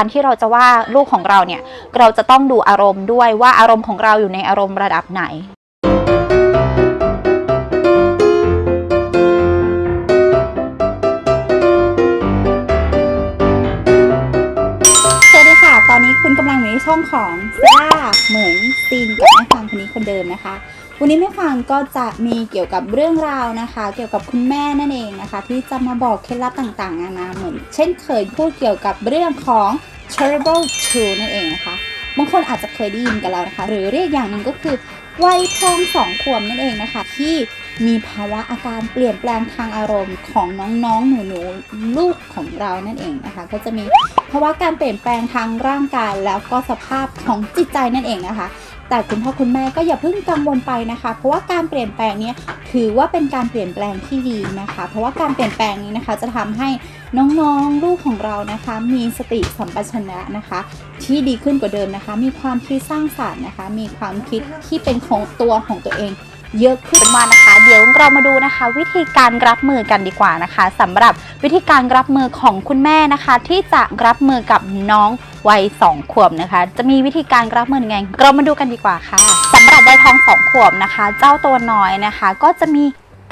การที่เราจะว่าลูกของเราเนี่ย เราจะต้องดูอารมณ์ด้วยว่าอารมณ์ของเราอยู่ในอารมณ์ระดับไหนสวัสดีค่ะตอนนี้คุณกำลังอยู่ในช่องของซ่าเหมยซีนกับแม่ฟังคนนี้คนเดิมนะคะ วันนี้แม่ฟังก็จะมีเกี่ยวกับเรื่องราวนะคะ เกี่ยวกับคุณแม่นั่นเองนะคะ ที่จะมาบอกเคล็ดลับต่างๆนานาเหมือน เช่นเคยพูดเกี่ยวกับเรื่องของ terrible two นั่นเองนะคะบางคนอาจจะเคยได้ยินกันแล้วนะคะ หรือเรียกอย่างหนึ่งก็คือวัยทองสองขวบนั่นเองนะคะ ที่มีภาวะอาการเปลี่ยนแปลงทางอารมณ์ของน้องๆ หนูๆ ลูกของเรานั่นเองนะคะ ก็จะมีภาวะการเปลี่ยนแปลงทางร่างกายแล้วก็สภาพของจิตใจนั่นเองนะคะ แต่คุณพ่อคุณแม่ก็อย่าเพิ่งกังวลไปนะคะ เพราะว่าการเปลี่ยนแปลงนี้ถือว่าเป็นการเปลี่ยนแปลงที่ดีนะคะ เพราะว่าการเปลี่ยนแปลงนี้นะคะ จะทำให้น้องๆลูกของเรานะคะ มีสติสัมปชัญญะนะคะ ที่ดีขึ้นกว่าเดิมนะคะ มีความคิดสร้างสรรค์นะคะ มีความคิดที่เป็นของตัวของตัวเองเยอะขึ้นมานะคะ เดี๋ยวเรามาดูนะคะ วิธีการรับมือกันดีกว่านะคะสำหรับวิธีการรับมือของคุณแม่นะคะ ที่จะรับมือกับน้อง วัยสองขวบนะคะ จะมีวิธีการรับมือยังไง เรามาดูกันดีกว่าค่ะสำหรับวัยทองสองขวบนะคะ เจ้าตัวน้อยนะคะ ก็จะมี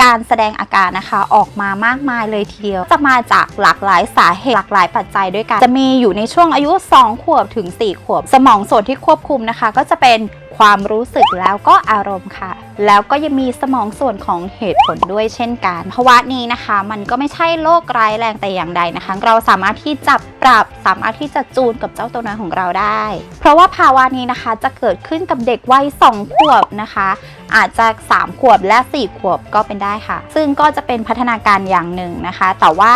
การแสดงอาการนะคะออกมามากมายเลยทีเดียว จะมาจากหลากหลายสาเหตุหลากหลายปัจจัยด้วยกัน จะมีอยู่ในช่วงอายุ 2 ขวบถึง 4 ขวบ สมองส่วนที่ควบคุมนะคะ ก็จะเป็น ความรู้สึกแล้วก็อารมณ์ค่ะ แล้วก็ยังมีสมองส่วนของเหตุผลด้วยเช่นกัน ภาวะนี้นะคะ มันก็ไม่ใช่โรคร้ายแรงแต่อย่างใดนะคะ เราสามารถที่จะปรับสามารถที่จะจูนกับเจ้าตัวน้อยของเราได้ เพราะว่าภาวะนี้นะคะจะเกิดขึ้นกับเด็กวัย2ขวบนะคะ อาจจะ 3 ขวบและ 4 ขวบก็เป็นได้ค่ะ ซึ่งก็จะเป็นพัฒนาการอย่างหนึ่งนะคะ แต่ว่า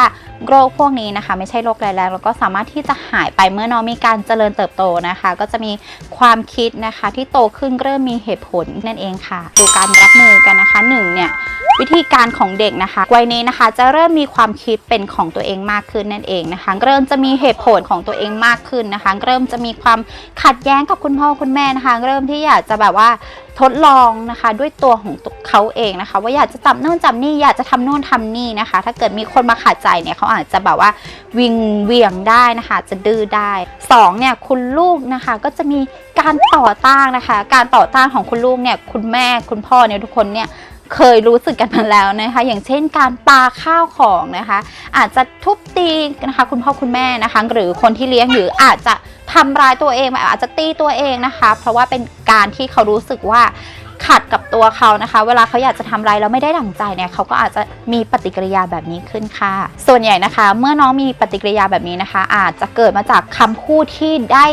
โรคพวกนี้นะคะ ไม่ใช่โรคร้ายแรงแล้วก็สามารถที่จะหายไปเมื่อน้องมีการเจริญเติบโตนะคะ ก็จะมีความคิดนะคะ ที่โตขึ้นเริ่มมีเหตุผลนั่นเองค่ะดูการรับมือกันนะคะหนึ่งเนี่ยวิธีการของเด็กนะคะวัยนี้นะคะ จะเริ่มมีความคิดเป็นของตัวเองมากขึ้นนั่นเองนะคะ เริ่มจะมีเหตุผลของตัวเองมากขึ้นนะคะ เริ่มจะมีความขัดแย้งกับคุณพ่อคุณแม่นะคะ เริ่มที่อยากจะแบบว่า ทดลองนะคะ ด้วยตัวของเขาเองนะคะ ว่าอยากจะจับโน่นจับนี่อยากจะทำโน่นทำนี่นะคะ ถ้าเกิดมีคนมาขัดใจเนี่ยเขาอาจจะแบบว่าวิงเวียงได้นะคะ จะดื้อได้สองเนี่ยคุณลูกนะคะก็จะมีการต่อต้านนะคะ การต่อต้านของคุณลูกเนี่ยคุณแม่คุณพ่อเนี่ยทุกคนเนี่ย เคยรู้สึกกันมาแล้วนะคะ อย่างเช่นการปาข้าวของนะคะ อาจจะทุบตีนะคะ คุณพ่อคุณแม่นะคะ หรือคนที่เลี้ยงหรืออาจจะทำร้ายตัวเอง อาจจะตีตัวเองนะคะ เพราะว่าเป็นการที่เขารู้สึกว่าขัดกับตัวเขานะคะ เวลาเขาอยากจะทำอะไรแล้วไม่ได้ดั่งใจเนี่ยเขาก็อาจจะมีปฏิกิริยาแบบนี้ขึ้นค่ะ ส่วนใหญ่นะคะ เมื่อน้องมีปฏิกิริยาแบบนี้นะคะ อาจจะเกิดมาจากคำพูดที่ได้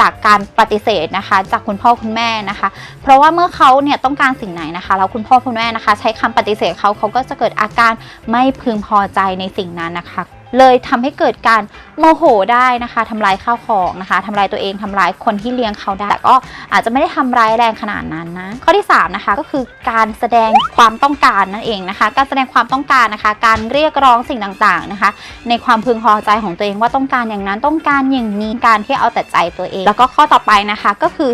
จากการปฏิเสธนะคะ จากคุณพ่อคุณแม่นะคะ เพราะว่าเมื่อเขาเนี่ยต้องการสิ่งไหนนะคะแล้วคุณพ่อคุณแม่นะคะ ใช้คำปฏิเสธเขาเขาก็จะเกิดอาการไม่พึงพอใจในสิ่งนั้นนะคะ เลยทำให้เกิดการโมโหได้นะคะทำลายข้าวของนะคะทำลายตัวเองทำลายคนที่เลี้ยงเขาได้แต่ก็อาจจะไม่ได้ทำร้ายแรงขนาดนั้นนะข้อที่3นะคะก็คือการแสดงความต้องการนั่นเองนะคะ การแสดงความต้องการนะคะ การเรียกร้องสิ่งต่างๆนะคะ ในความพึงพอใจของตัวเองว่าต้องการอย่างนั้นต้องการอย่างนี้การที่เอาแต่ใจตัวเอง แล้วก็ข้อต่อไปนะคะก็คือ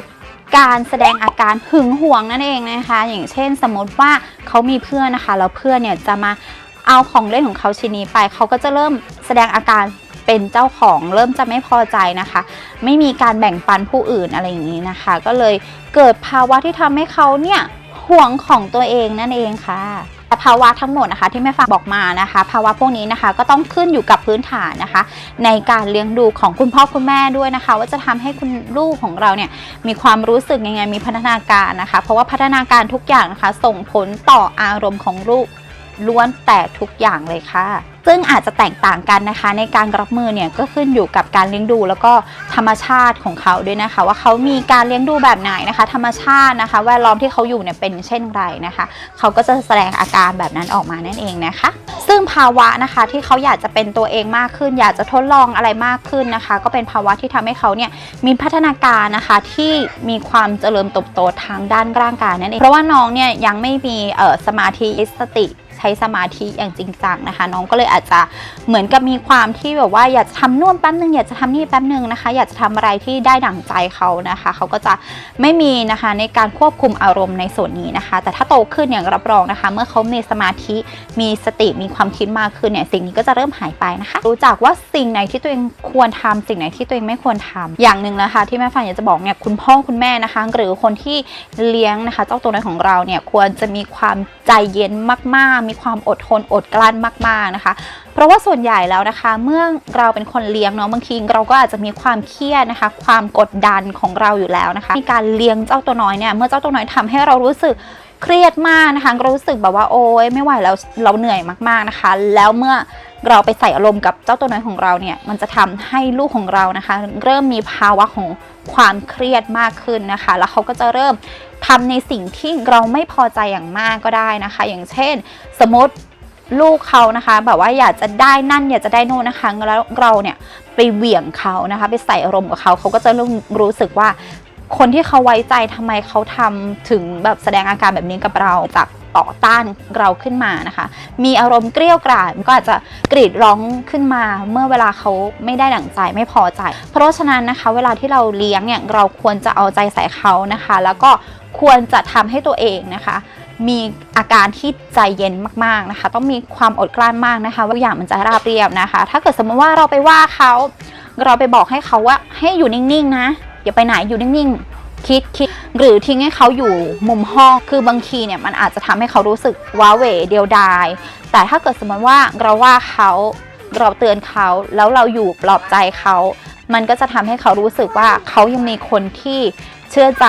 การแสดงอาการหึงหวงนั่นเองนะคะ อย่างเช่น สมมติว่าเขามีเพื่อนนะคะแล้วเพื่อนเนี่ยจะมา เอาของเล่นของเขาชิ้นนี้ไป เขาก็จะเริ่มแสดงอาการเป็นเจ้าของเริ่มจะไม่พอใจนะคะ ไม่มีการแบ่งปันผู้อื่นอะไรอย่างนี้นะคะ ก็เลยเกิดภาวะที่ทำให้เขาเนี่ยห่วงของตัวเองนั่นเองค่ะแต่ภาวะทั้งหมดนะคะที่แม่ฟังบอกมานะคะ ภาวะพวกนี้นะคะก็ต้องขึ้นอยู่กับพื้นฐานนะคะ ในการเลี้ยงดูของคุณพ่อคุณแม่ด้วยนะคะ ว่าจะทำให้คุณลูกของเราเนี่ยมีความรู้สึกยังไงมีพัฒนาการนะคะ เพราะว่าพัฒนาการทุกอย่างนะคะ ส่งผลต่ออารมณ์ของลูก ล้วนแต่ทุกอย่างเลยค่ะ ซึ่งอาจจะแตกต่างกันนะคะ ในการรับมือเนี่ยก็ขึ้นอยู่กับการเลี้ยงดู แล้วก็ธรรมชาติของเขาด้วยนะคะ ว่าเขามีการเลี้ยงดูแบบไหนนะคะ ธรรมชาตินะคะ แวดล้อมที่เขาอยู่เนี่ยเป็นเช่นไรนะคะ เขาก็จะแสดงอาการแบบนั้นออกมานั่นเองนะคะ ซึ่งภาวะนะคะที่เขาอยากจะเป็นตัวเองมากขึ้น อยากจะทดลองอะไรมากขึ้นนะคะ ก็เป็นภาวะที่ทำให้เขาเนี่ยมีพัฒนาการนะคะที่มีความเจริญเติบโตทางด้านร่างกายนั่นเองเพราะว่าน้องเนี่ยยังไม่มีสมาธิสติ ใช้สมาธิอย่างจริงจังนะคะ น้องก็เลยอาจจะเหมือนกับมีความที่แบบว่าอยากจะทำนู่นแป๊บนึงอยากจะทำนี่แป๊บนึงนะคะ อยากจะทำอะไรที่ได้ดั่งใจเขานะคะ เขาก็จะไม่มีนะคะในการควบคุมอารมณ์ในส่วนนี้นะคะ แต่ถ้าโตขึ้นอย่างรับรองนะคะ เมื่อเขามีสมาธิมีสติมีความคิดมากขึ้นเนี่ยสิ่งนี้ก็จะเริ่มหายไปนะคะ รู้จักว่าสิ่งไหนที่ตัวเองควรทำสิ่งไหนที่ตัวเองไม่ควรทำอย่างหนึ่งนะคะ ที่แม่ฟันอยากจะบอกเนี่ยคุณพ่อคุณแม่นะคะ หรือคนที่เลี้ยงนะคะ เจ้าตัวน้อยของเราเนี่ยควรจะมีความใจเย็นมากๆมีความอดทนอดกลั้นมากๆนะคะ เพราะว่าส่วนใหญ่แล้วนะคะ เมื่อเราเป็นคนเลี้ยงเนาะบางทีเราก็อาจจะมีความเครียดนะคะ ความกดดันของเราอยู่แล้วนะคะมีการเลี้ยงเจ้าตัวน้อยเนี่ยเมื่อเจ้าตัวน้อยทำให้เรารู้สึก เครียดมากนะคะรู้สึกแบบว่าโอ๊ยไม่ไหวแล้วเราเหนื่อยมากๆนะคะ แล้วเมื่อเราไปใส่อารมณ์กับเจ้าตัวน้อยของเราเนี่ยมันจะทำให้ลูกของเรานะคะ เริ่มมีภาวะของความเครียดมากขึ้นนะคะ แล้วเขาก็จะเริ่มทำในสิ่งที่เราไม่พอใจอย่างมากก็ได้นะคะ อย่างเช่น สมมติลูกเขานะคะ แบบว่าอยากจะได้นั่นอยากจะได้นู่นนะคะแล้วเราเนี่ยไปเหวี่ยงเขานะคะ ไปใส่อารมณ์กับเขาเขาก็จะเริ่มรู้สึกว่า คนที่เขาไว้ใจทำไมเขาทำถึงแบบแสดงอาการแบบนี้กับเราจากต่อต้านเราขึ้นมานะคะ มีอารมณ์เกรี้ยวกราดก็อาจจะกรีดร้องขึ้นมา เมื่อเวลาเขาไม่ได้ดั่งใจไม่พอใจ เพราะฉะนั้นนะคะ เวลาที่เราเลี้ยงเนี่ยเราควรจะเอาใจใส่เขานะคะ แล้วก็ควรจะทำให้ตัวเองนะคะ มีอาการที่ใจเย็นมากๆนะคะ ต้องมีความอดกลั้นมากนะคะว่าทุกอย่างมันจะราบเรียบนะคะ ถ้าเกิดสมมติว่าเราไปว่าเขาเราไปบอกให้เขาว่าให้อยู่นิ่งๆนะ อย่าไปไหนอยู่นิ่งๆ คิดคิดหรือทิ้งให้เขาอยู่มุมห้อง คือบางทีเนี่ยมันอาจจะทำให้เขารู้สึกว้าเหวเดียวดาย แต่ถ้าเกิดสมมติว่าเราว่าเขาเราเตือนเขาแล้วเราอยู่ปลอบใจเขา มันก็จะทำให้เขารู้สึกว่าเขายังมีคนที่เชื่อใจ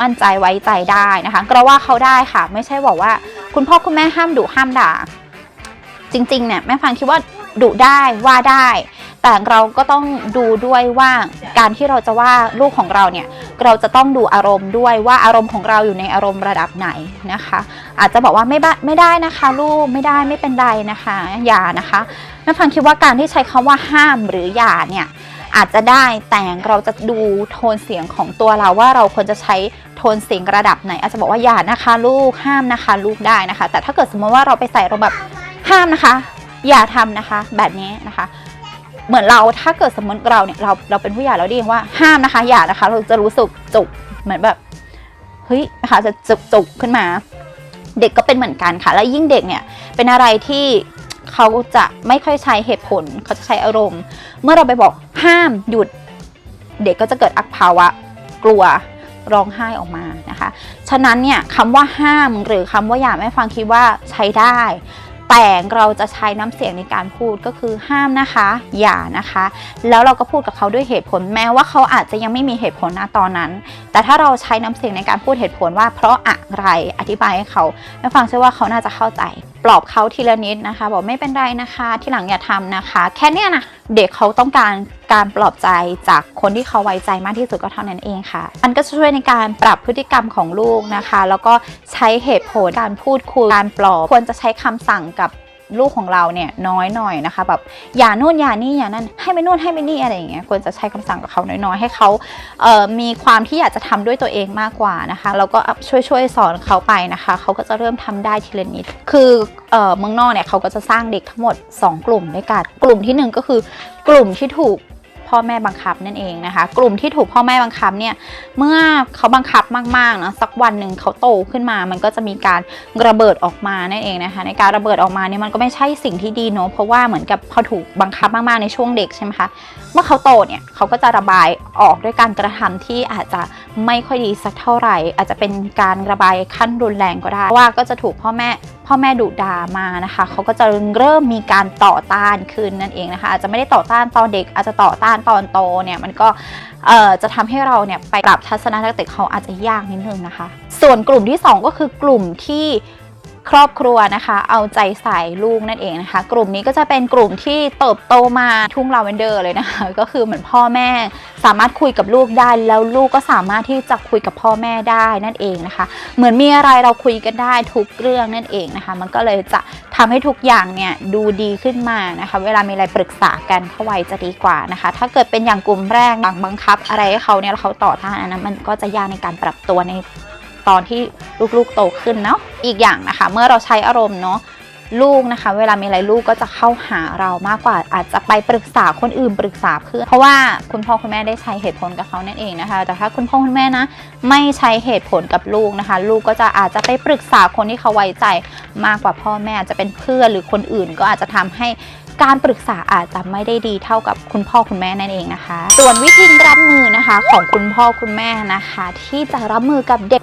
มั่นใจไว้ใจได้นะคะเราว่าเขาได้ค่ะ ไม่ใช่บอกว่า คุณพ่อคุณแม่ห้ามดุห้ามด่า จริงๆเนี่ยแม่ฟังคิดว่าดุได้ว่าได้ แต่เราก็ต้องดูด้วยว่าการที่เราจะว่าลูกของเราเนี่ยเราจะต้องดูอารมณ์ด้วยว่าอารมณ์ของเราอยู่ในอารมณ์ระดับไหนนะคะ อาจจะบอกว่าไม่บ้าไม่ได้นะคะ ลูกไม่ได้ไม่เป็นไรนะคะอย่านะคะแม่ฟังคิดว่าการที่ใช้คำว่าห้ามหรืออย่าเนี่ยอาจจะได้แต่เราจะดูโทนเสียงของตัวเราว่าเราควรจะใช้โทนเสียงระดับไหน อาจจะบอกว่าอย่านะคะลูกห้ามนะคะ ลูกได้นะคะ แต่ถ้าเกิดสมมติว่าเราไปใส่เราแบบห้ามนะคะ อย่าทำนะคะ แบบนี้นะคะ เหมือนเราถ้าเกิดสมมติเราเนี่ยเราเราเป็นผู้ใหญ่เราได้ยินว่าห้ามนะคะอย่านะคะ เราจะรู้สึกจุกเหมือนแบบเฮ้ยนะคะจะจุกจุกขึ้นมา เด็กก็เป็นเหมือนกันค่ะ แล้วยิ่งเด็กเนี่ยเป็นอะไรที่เขาจะไม่ค่อยใช้เหตุผล เขาจะใช้อารมณ์ เมื่อเราไปบอกห้ามหยุด เด็กก็จะเกิดอักภาวะกลัวร้องไห้ออกมานะคะ ฉะนั้นเนี่ยคำว่าห้ามหรือคำว่าอย่าแม่ฟังคิดว่าใช้ได้ แต่เราจะใช้น้ำเสียงในการพูดก็คือห้ามนะคะ อย่านะคะ แล้วเราก็พูดกับเขาด้วยเหตุผลแม้ว่าเขาอาจจะยังไม่มีเหตุผลนะตอนนั้น แต่ถ้าเราใช้น้ำเสียงในการพูดเหตุผลว่าเพราะอะไรอธิบายให้เขาแม่ฟังเชื่อว่าเขาน่าจะเข้าใจ ปลอบเขาทีละนิดนะคะ บอกไม่เป็นไรนะคะ ที่หลังอย่าทำนะคะ แค่เนี้ยนะเด็กเขาต้องการการปลอบใจจากคนที่เขาไว้ใจมากที่สุดก็เท่านั้นเองค่ะ มันก็จะช่วยในการปรับพฤติกรรมของลูกนะคะ แล้วก็ใช้เหตุผลการพูดคุยการปลอบควรจะใช้คำสั่งกับ ลูกของเราเนี่ยน้อยหน่อยนะคะ แบบอย่านู่นอย่านี่อย่านั่นให้ไปนู่นให้ไปนี่อะไรอย่างเงี้ยควรจะใช้คำสั่งกับเขาน้อยๆ ให้เขาเมีความที่อยากจะทำด้วยตัวเองมากกว่านะคะแล้วก็ช่วยช่วยๆสอนเขาไปนะคะเขาก็จะเริ่มทำได้ทีละนิดคือเออเมืองนอกเนี่ยเขาก็จะสร้างเด็กทั้งหมด 2 กลุ่มด้วยกันกลุ่มที่ 1 ก็คือกลุ่มที่ถูก พ่อแม่บังคับนั่นเองนะคะ กลุ่มที่ถูกพ่อแม่บังคับเนี่ยเมื่อเขาบังคับมากๆนะสักวันหนึ่งเขาโตขึ้นมา มันก็จะมีการระเบิดออกมานั่นเองนะคะ ในการระเบิดออกมาเนี่ยมันก็ไม่ใช่สิ่งที่ดีเนาะเพราะว่าเหมือนกับพอถูกบังคับมากๆในช่วงเด็กใช่ไหมคะเมื่อเขาโตเนี่ยเขาก็จะระบายออกด้วยการกระทำที่อาจจะไม่ค่อยดีสักเท่าไหร่ อาจจะเป็นการระบายขั้นรุนแรงก็ได้เพราะว่าก็จะถูกพ่อแม่ พ่อแม่ดุด่ามานะคะเขาก็จะเริ่มมีการต่อต้านขึ้นนั่นเองนะคะอาจจะไม่ได้ต่อต้านตอนเด็ก อาจจะต่อต้านตอนโตเนี่ยมันก็จะทำให้เราเนี่ยไปปรับทัศนคติเขาอาจจะยากนิดนึงนะคะ ส่วนกลุ่มที่สองก็คือกลุ่มที่ ครอบครัวนะคะ เอาใจใส่ลูกนั่นเองนะคะ กลุ่มนี้ก็จะเป็นกลุ่มที่เติบโตมาทุ่งลาเวนเดอร์เลยนะคะ ก็คือเหมือนพ่อแม่สามารถคุยกับลูกได้ แล้วลูกก็สามารถที่จะคุยกับพ่อแม่ได้นั่นเองนะคะ เหมือนมีอะไรเราคุยกันได้ทุกเรื่องนั่นเองนะคะ มันก็เลยจะทำให้ทุกอย่างเนี่ยดูดีขึ้นมานะคะ เวลามีอะไรปรึกษากันเข้าไว้จะดีกว่านะคะ ถ้าเกิดเป็นอย่างกลุ่มแรกบังบังคับ อะไรให้เขาเนี่ยเขาต่อต้านอันนั้นมันก็จะยากในการปรับตัวใน ตอนที่ลูกๆโตขึ้นเนาะอีกอย่างนะคะ เมื่อเราใช้อารมณ์เนาะลูกนะคะ เวลามีอะไรลูกก็จะเข้าหาเรามากกว่าอาจจะไปปรึกษาคนอื่นปรึกษาเพื่อนเพราะว่าคุณพ่อคุณแม่ได้ใช้เหตุผลกับเขานั่นเองนะคะ แต่ถ้าคุณพ่อคุณแม่นะ ไม่ใช้เหตุผลกับลูกนะคะ ลูกก็จะอาจจะไปปรึกษาคนที่เขาไว้ใจมากกว่าพ่อแม่จจะเป็นเพื่อนหรือคนอื่นก็อาจจะทำให้การปรึกษาอาจจะไม่ได้ดีเท่ากับคุณพ่อคุณแม่นั่นเองนะคะ ส่วนวิธีรับมือนะคะของคุณพ่อคุณแม่นะคะ ที่จะรับมือกับเด็ก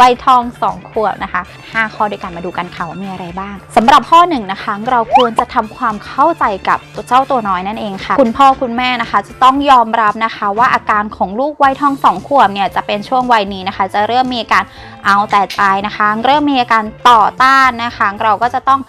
วัยทอง 2 ขวบนะคะ 5 ข้อด้วยกันมาดูกันค่ะว่ามีอะไรบ้างสำหรับข้อหนึ่งนะคะเราควรจะทำความเข้าใจกับตัวเจ้าตัวน้อยนั่นเองค่ะ คุณพ่อคุณแม่นะคะ จะต้องยอมรับนะคะว่าอาการของลูกวัยทอง 2 ขวบเนี่ยจะเป็นช่วงวัยนี้นะคะ จะเริ่มมีอาการเอาแต่ใจนะคะ เริ่มมีอาการต่อต้านนะคะ เราก็จะต้อง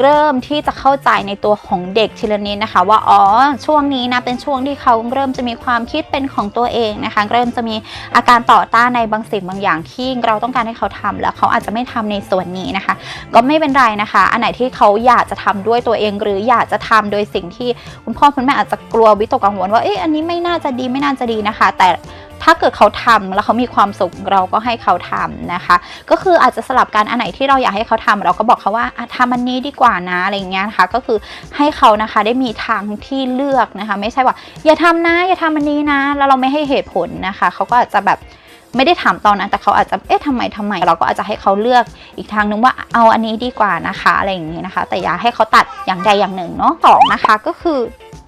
เริ่มที่จะเข้าใจในตัวของเด็กทีละนิดนะคะ ว่าอ๋อช่วงนี้นะเป็นช่วงที่เขาเริ่มจะมีความคิดเป็นของตัวเองนะคะ เริ่มจะมีอาการต่อต้านในบางสิ่งบางอย่างที่เราต้องการให้เขาทำแล้วเขาอาจจะไม่ทำในส่วนนี้นะคะ ก็ไม่เป็นไรนะคะ อันไหนที่เขาอยากจะทำด้วยตัวเอง หรืออยากจะทำโดยสิ่งที่คุณพ่อคุณแม่อาจจะกลัววิตกกังวลว่าเอ๊ะอันนี้ไม่น่าจะดีไม่น่าจะดีนะคะ แต่ ถ้าเกิดเขาทำแล้วเขามีความสุขเราก็ให้เขาทำนะคะ ก็คืออาจจะสลับกันอันไหนที่เราอยากให้เขาทำเราก็บอกเขาว่าทำอันนี้ดีกว่านะอะไรเงี้ยนะคะ ก็คือให้เขานะคะได้มีทางที่เลือกนะคะ ไม่ใช่ว่า อย่าทำนะอย่าทำอันนี้นะ แล้วเราไม่ให้เหตุผลนะคะ เขาก็อาจจะแบบ ไม่ได้ถามตอนนั้นแต่เขาอาจจะเอ๊ะทำไมทำไม เราก็อาจจะให้เขาเลือกอีกทางนึงว่าเอาอันนี้ดีกว่านะคะอะไรอย่างนี้นะคะ แต่อย่าให้เขาตัดอย่างใดอย่างหนึ่งเนาะสองนะคะก็คือ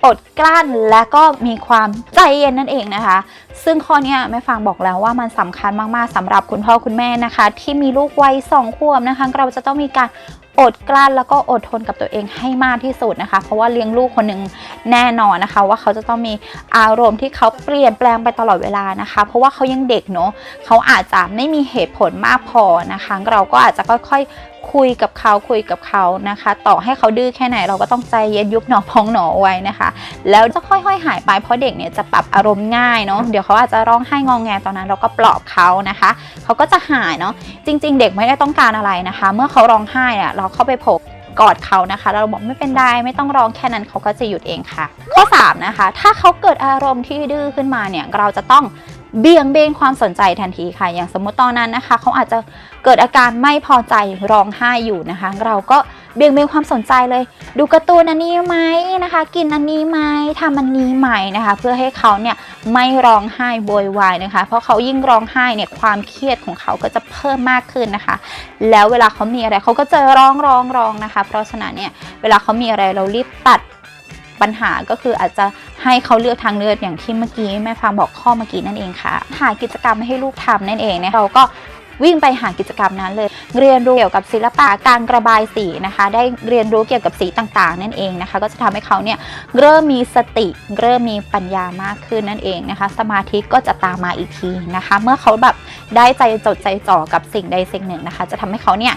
อดกลั้นและก็มีความใจเย็นนั่นเองนะคะ ซึ่งข้อนี้แม่ฟางบอกแล้วว่ามันสำคัญมากๆสำหรับคุณพ่อคุณแม่นะคะ ที่มีลูกวัยสองขวบนะคะ เราจะต้องมีการ อดกลั้นแล้วก็อดทนกับตัวเองให้มากที่สุดนะคะ เพราะว่าเลี้ยงลูกคนหนึ่งแน่นอนนะคะ ว่าเขาจะต้องมีอารมณ์ที่เขาเปลี่ยนแปลงไปตลอดเวลานะคะ เพราะว่าเขายังเด็กเนาะเขาอาจจะไม่มีเหตุผลมากพอนะคะ เราก็อาจจะค่อยๆ คุยกับเขาคุยกับเขานะคะ ต่อให้เขาดื้อแค่ไหนเราก็ต้องใจเย็นยุบหนอพองหนอไว้นะคะ แล้วจะค่อยๆ หายไปเพราะเด็กเนี่ยจะปรับอารมณ์ง่ายเนาะเดี๋ยวเขาอาจจะร้องไห้งองแงตอนนั้นเราก็ปลอบเขานะคะเขาก็จะหายเนาะจริง ๆ เด็กไม่ได้ต้องการอะไรนะคะ เมื่อเขาร้องไห้เนี่ยเราเข้าไปโผกกอดเขานะคะ เราบอกไม่เป็นไรไม่ต้องร้องแค่นั้นเขาก็จะหยุดเองค่ะ ข้อ 3 นะคะ ถ้าเขาเกิดอารมณ์ที่ดื้อขึ้นมาเนี่ยเราจะต้อง เบี่ยงเบนความสนใจทันทีค่ะ อย่างสมมติตอนนั้นนะคะ เขาอาจจะเกิดอาการไม่พอใจร้องไห้อยู่นะคะ เราก็เบี่ยงเบนความสนใจเลย ดูกร์ตูนอันนี้ไหมนะคะ กินอันนี้ไหมทำอันนี้ไหมนะคะ เพื่อให้เขาเนี่ยไม่ร้องไห้โวยวายนะคะ เพราะเขายิ่งร้องไห้เนี่ยความเครียดของเขาก็จะเพิ่มมากขึ้นนะคะ แล้วเวลาเขามีอะไรเขาก็จะร้องร้องร้องนะคะ เพราะฉะนั้นเนี่ยเวลาเขามีอะไรเรารีบตัด ปัญหาก็คืออาจจะให้เขาเลือกทางเลือกอย่างที่เมื่อกี้แม่ฟางบอกข้อเมื่อกี้นั่นเองค่ะหากิจกรรมให้ลูกทำนั่นเองเนี่ยเราก็วิ่งไปหากิจกรรมนั้นเลย เรียนรู้เกี่ยวกับศิลปะการระบายสีนะคะ ได้เรียนรู้เกี่ยวกับสีต่างๆ นั่นเองนะคะ ก็จะทำให้เขาเนี่ยเริ่มมีสติ เริ่มมีปัญญามากขึ้นนั่นเองนะคะ สมาธิก็จะตามมาอีกทีนะคะ เมื่อเขาแบบได้ใจจดใจจ่อกับสิ่งใดสิ่งหนึ่งนะคะ จะทำให้เขาเนี่ย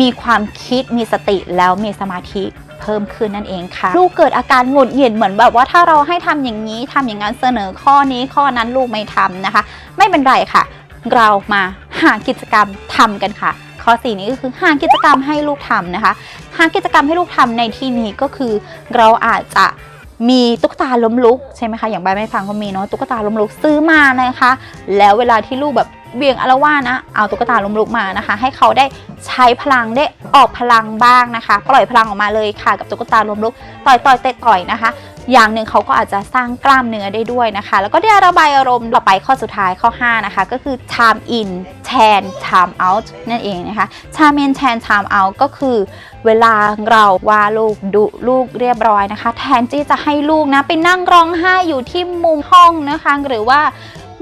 มีความคิดมีสติแล้วมีสมาธิ เพิ่มขึ้นนั่นเองค่ะ ลูกเกิดอาการหงุดหงิดเหมือนแบบว่าถ้าเราให้ทำอย่างนี้ทำอย่างนั้นเสนอข้อนี้ข้อนั้นลูกไม่ทำนะคะ ไม่เป็นไรค่ะ เรามาหากิจกรรมทำกันค่ะ ข้อ4นี้ก็คือหากิจกรรมให้ลูกทำนะคะ หากิจกรรมให้ลูกทำในที่นี้ก็คือ เราอาจจะมีตุ๊กตาล้มลุกใช่ไหมคะอย่างใบไม้ฟังก็มีเนาะตุ๊กตาล้มลุกซื้อมานะคะ แล้วเวลาที่ลูกแบบ เบี่ยงอารวาสนะ เอาตุ๊กตาล้มลุกมานะคะ ให้เขาได้ใช้พลังได้ออกพลังบ้างนะคะ ปล่อยพลังออกมาเลยค่ะกับตุ๊กตาล้มลุก ต่อยต่อยเตะต่อยนะคะ อย่างหนึ่งเขาก็อาจจะสร้างกล้ามเนื้อได้ด้วยนะคะ แล้วก็ได้ระบายอารมณ์ต่อไปข้อสุดท้ายข้อ 5 นะคะ ก็คือ time in แทน time out นั่นเองนะคะ time in แทน time out ก็คือเวลาเราว่าลูกดุลูกเรียบร้อยนะคะ แทนที่จะให้ลูกนะไปนั่งร้องไห้อยู่ที่มุมห้องนะคะ หรือว่า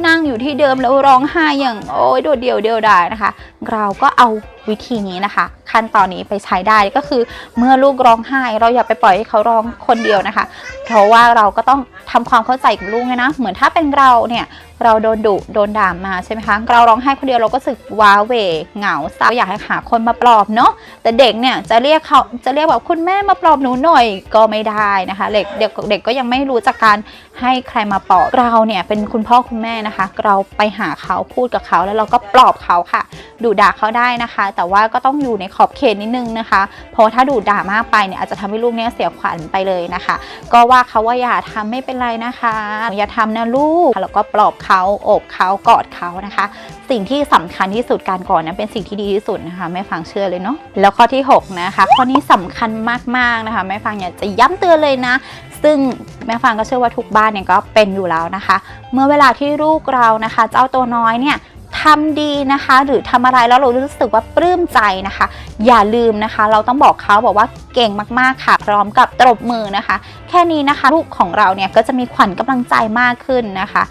นั่งอยู่ที่เดิมแล้วร้องไห้อย่างโอ้ยโดดเดี่ยวเดียวดายนะคะ เราก็เอาวิธีนี้นะคะ ขั้นตอนนี้ไปใช้ได้ก็คือเมื่อลูกร้องไห้ เราอย่าไปปล่อยให้เขาร้องคนเดียวนะคะ เพราะว่าเราก็ต้องทำความเข้าใจกับลูกไงนะ เหมือนถ้าเป็นเราเนี่ยเราโดนดุโดนด่ามาใช่ไหมคะเราร้องไห้คนเดียวเราก็รู้สึกว้าเหวเหงาเศร้าอยากให้หาคนมาปลอบเนาะแต่เด็กเนี่ยจะเรียกเขาจะเรียกแบบคุณแม่มาปลอบหนูหน่อยก็ไม่ได้นะคะเด็กเด็กเด็กก็ยังไม่รู้จักการให้ใครมาปลอบเราเนี่ยเป็นคุณพ่อคุณแม่นะคะ เราไปหาเขาพูดกับเขาแล้วเราก็ปลอบเขาค่ะดุด่าเขาได้นะคะแต่ว่าก็ต้องอยู่ในขอบเขตนิดนึงนะคะ เพราะถ้าดูด่ามากไปเนี่ยอาจจะทำให้ลูกเนี่ยเสียขวัญไปเลยนะคะ ก็ว่าเขาว่าอย่าทำไม่เป็นไรนะคะ อย่าทำนะลูก แล้วก็ปลอบเขาโอบเขากอดเขานะคะ สิ่งที่สำคัญที่สุดการกอดนะเป็นสิ่งที่ดีที่สุดนะคะแม่ฟังเชื่อเลยเนาะแล้วข้อที่ 6 นะคะ ข้อนี้สำคัญมากๆนะคะแม่ฟังอยากจะย้ำเตือนเลยนะซึ่งแม่ฟังก็เชื่อว่าทุกบ้านเนี่ยก็เป็นอยู่แล้วนะคะ เมื่อเวลาที่ลูกเรานะคะ เจ้าตัวน้อยเนี่ย ทำดีนะคะ หรือทำอะไรแล้วเรารู้สึกว่าปลื้มใจนะคะ อย่าลืมนะคะ เราต้องบอกเขาบอกว่าเก่งมากๆค่ะ พร้อมกับตบมือนะคะ แค่นี้นะคะลูกของเราเนี่ยก็จะมีขวัญกำลังใจมากขึ้นนะคะ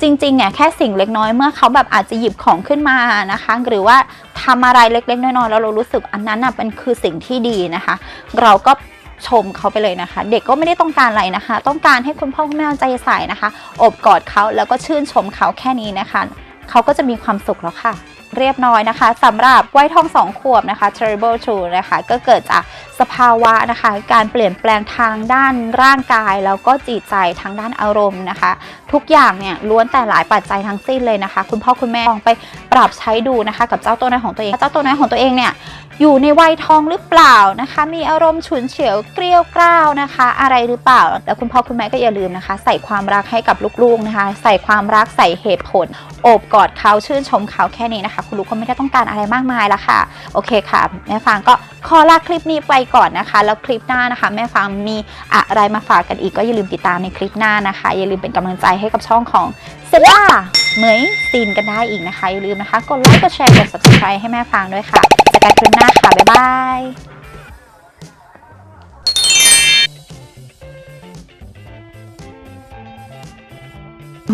จริงๆเนี่ยแค่สิ่งเล็กน้อยเมื่อเขาแบบอาจจะหยิบของขึ้นมานะคะ หรือว่าทำอะไรเล็กๆ น้อยๆแล้วเรารู้สึกอันนั้นน่ะเป็นคือสิ่งที่ดีนะคะ เราก็ชมเขาไปเลยนะคะ เด็กก็ไม่ได้ต้องการอะไรนะคะ ต้องการให้คุณพ่อคุณแม่ใจใส่นะคะ อบกอดเขาแล้วก็ชื่นชมเขาแค่นี้นะคะ เขาก็จะมีความสุขแล้วค่ะ เรียบน้อยนะคะสำหรับวัยทองสองขวบนะคะ terrible two นะคะก็เกิดจากสภาวะนะคะ การเปลี่ยนแปลงทางด้านร่างกาย แล้วก็จิตใจทางด้านอารมณ์นะคะ ทุกอย่างเนี่ยล้วนแต่หลายปัจจัยทั้งสิ้นเลยนะคะ คุณพ่อคุณแม่ลองไปปรับใช้ดูนะคะ กับเจ้าตัวน้อยของตัวเอง เจ้าตัวน้อยของตัวเองเนี่ย อยู่ในวัยทองหรือเปล่านะคะ มีอารมณ์ฉุนเฉียวเกลี้ยวกล้าวนะคะ อะไรหรือเปล่า แล้วคุณพ่อคุณแม่ก็อย่าลืมนะคะ ใส่ความรักให้กับลูกๆนะคะ ใส่ความรักใส่เหตุผลโอบกอดเขาชื่นชมเขาแค่นี้นะคะ คุณลูกก็ไม่ได้ต้องการอะไรมากมายละค่ะ โอเคค่ะ แม่ฟางก็ขอลาคลิปนี้ไปก่อนนะคะ แล้วคลิปหน้านะคะ แม่ฟางมีอะไรมาฝากกันอีกก็อย่าลืมติดตามในคลิปหน้านะคะ อย่าลืมเป็นกำลังใจให้กับช่องของเซล่าเหมยซีนกันได้อีกนะคะ อย่าลืมนะคะ กดไลค์ กดแชร์ กด subscribe ให้แม่ฟางด้วยค่ะเจอกันคลิปหน้าค่ะ บ๊ายบาย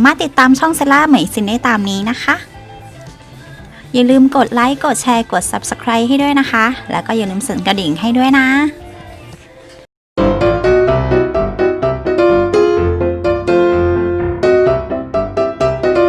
มาติดตามช่องเซล่าเหมยซินได้ตามนี้นะคะ อย่าลืมกดไลค์ กดแชร์ กด subscribe ให้ด้วยนะคะ แล้วก็อย่าลืมสั่นกระดิ่งให้ด้วยนะ